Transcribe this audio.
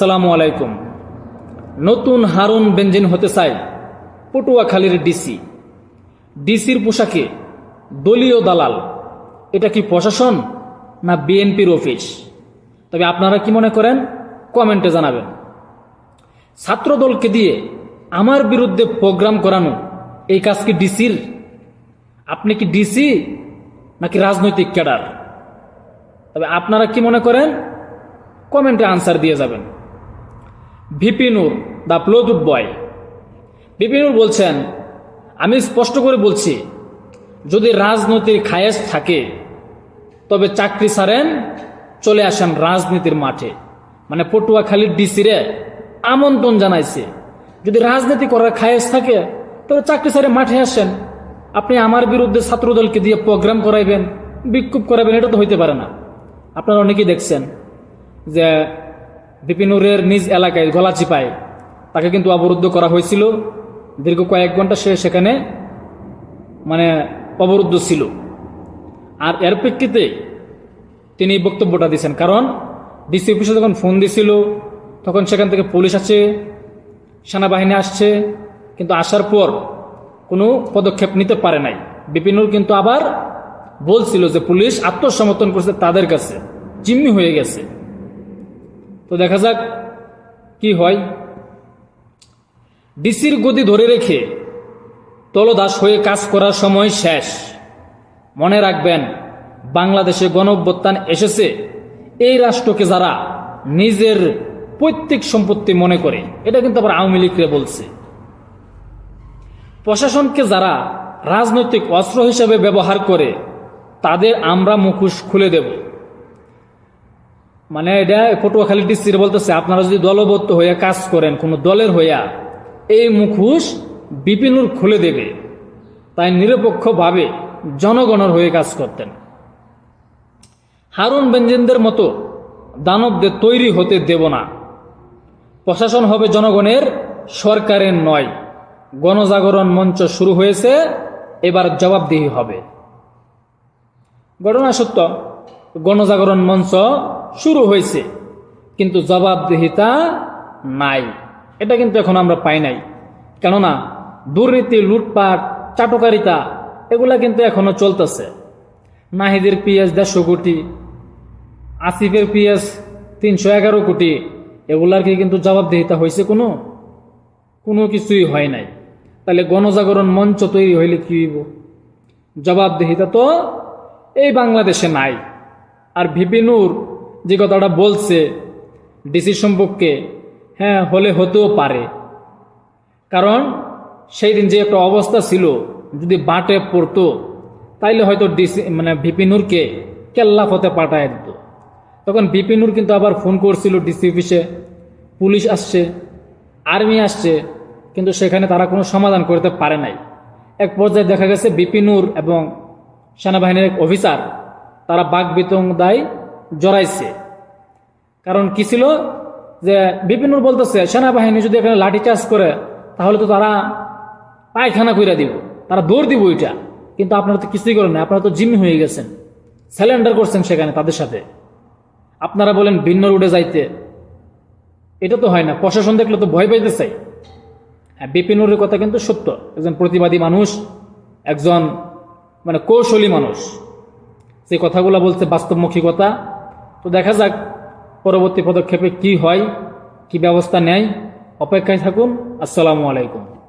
আসসালামু আলাইকুম। নতুন হারুন বেঞ্জিন হতে চাই পটুয়াখালীর ডিসি ডিসির পোশাকে দলীয় দালাল। এটা কি প্রশাসন না বিএনপির অফিস? তবে আপনারা কি মনে করেন? কমেন্টে জানাবেন। ছাত্রদলকে দিয়ে আমার বিরুদ্ধে প্রোগ্রাম করানো, এই কাজ কি ডিসির আপনি কি ডিসি নাকি রাজনৈতিক ক্যাডার? তবে আপনারা কি মনে করেন? কমেন্টে আনসার দিয়ে যাবেন। VP Nur the Bluetooth boy. VP Nur বলছেন, আমি স্পষ্ট করে বলছি, যদি রাজনীতির খায়েশ থাকে, তবে চাকরি ছাড়েন চলে আসেন রাজনীতির মাঠে। মানে পটুয়াখালীর ডিসিরে আমন্ত্রণ জানাইছে, যদি রাজনীতি করার খায়েশ থাকে, তবে চাকরি ছাড়ে মাঠে আসেন। আপনি আমার বিরুদ্ধে ছাত্রদলকে দিয়ে প্রোগ্রাম করাইবেন, বিক্ষোভ করাবেন এটা তো হইতে পারে না। আপনারা অনেকেই দেখছেন যে বিপিনুরের নিজ এলাকায় গলাচিপায় তাকে কিন্তু অবরুদ্ধ করা হয়েছিল। দীর্ঘ কয়েক ঘণ্টা সে সেখানে মানে অবরুদ্ধ ছিল। আর এর প্রেক্ষিতে তিনি বক্তব্যটা দিয়েছেন। কারণ ডিসি অফিসে যখন ফোন দিছিল তখন সেখান থেকে পুলিশ আছে সেনাবাহিনী আসছে, কিন্তু আসার পর কোনো পদক্ষেপ নিতে পারে নাই। বিপিনুর কিন্তু আবার বলছিল যে পুলিশ আত্মসমর্থন করছে তাদের কাছে, জিম্মি হয়ে গেছে। তো দেখা যাক কি হয়। ডিসির গতি ধরে রেখে তলদাস হয়ে কাজ করার সময় শেষ। মনে রাখবেন, বাংলাদেশে গণঅভ্যুত্থান এসেছে। এই রাষ্ট্রকে যারা নিজের পৈতৃক সম্পত্তি মনে করে, এটা কিন্তু আবার আওয়ামী লীগরে বলছে। প্রশাসনকে যারা রাজনৈতিক অস্ত্র হিসেবে ব্যবহার করে, তাদের আমরা মুখোশ খুলে দেব। মানে এটা পটুয়াখালী ডিস্ট্রিক্ট বলতেছে, আপনারা যদি দলবদ্ধ হয়ে কাজ করেন, কোনো দলের হইয়া এই মুখোশ বিপিনুর খুলে দেবে। তাই নিরপেক্ষভাবে জনগণের হয়ে কাজ করতেন। হারুন বেঞ্জিনদের মতো দানবদের তৈরি হতে দেব না। প্রশাসন হবে জনগণের, সরকারের নয়। গণজাগরণ মঞ্চ শুরু হয়েছে, এবার জবাবদিহি হবে। ঘটনা সত্য, গণজাগরণ মঞ্চ শুরু হয়েছে, কিন্তু জবাবদিহিতা নাই। এটা কিন্তু এখন আমরা পাই নাই। কেননা, দুর্নীতি, লুটপাট, চাটকারিতা, এগুলা কিন্তু এখনও চলতেছে। নাহিদের পিএস দেড়শো কোটি, আসিফের পিএস তিনশো এগারো কোটি, এগুলার কি কিন্তু জবাবদিহিতা হয়েছে কোনো? কোনো কিছুই হয় নাই। তাহলে গণজাগরণ মঞ্চ তৈরি হইলে কি হইব? জবাবদিহিতা তো এই বাংলাদেশে নাই। আর ভিপিনুর যে কথাটা বলছে ডিসি সম্পর্কে হ্যাঁ হলে হতেও পারে। কারণ সেই দিন যে একটা অবস্থা ছিল, যদি বাটে পড়তো, তাইলে হয়তো ডিসি মানে ভিপিনুরকে কেল্লা ফতে পাঠায় দিত। তখন ভিপিনুর কিন্তু আবার ফোন করছিল ডিসি অফিসে, পুলিশ আসছে, আর্মি আসছে, কিন্তু সেখানে তারা কোনো সমাধান করতে পারে নাই। এক পর্যায়ে দেখা গেছে বিপিনুর এবং সেনাবাহিনীর এক অফিসার, তারা বাঘ বিতং দায় জড়াইছে। কারণ কি ছিল যে বিপিনুর বলতেছে, সেনাবাহিনী যদি এখানে লাঠিচার্জ করে, তাহলে তো তারা পায়খানা কইরা দিব, তারা দৌড় দিব ওইটা কিন্তু আপনারা তো কিছুই করেন না আপনারা তো জিম্মি হয়ে গেছেন স্যালেন্ডার করছেন সেখানে তাদের সাথে। আপনারা বলেন ভিন্ন রুটে যাইতে। এটা তো হয় না, প্রশাসন দেখলে তো ভয় পাইতে চাই হ্যাঁ বিপিনুরের কথা কিন্তু সত্য, একজন প্রতিবাদী মানুষ, একজন মানে কৌশলী মানুষ। সেই কথাগুলো বলছে বাস্তবমুখী কথা তো দেখা যাক পরবর্তী পদক্ষেপে কি হয় কি ব্যবস্থা নেয়। অপেক্ষায় থাকুন। আসসালামু আলাইকুম।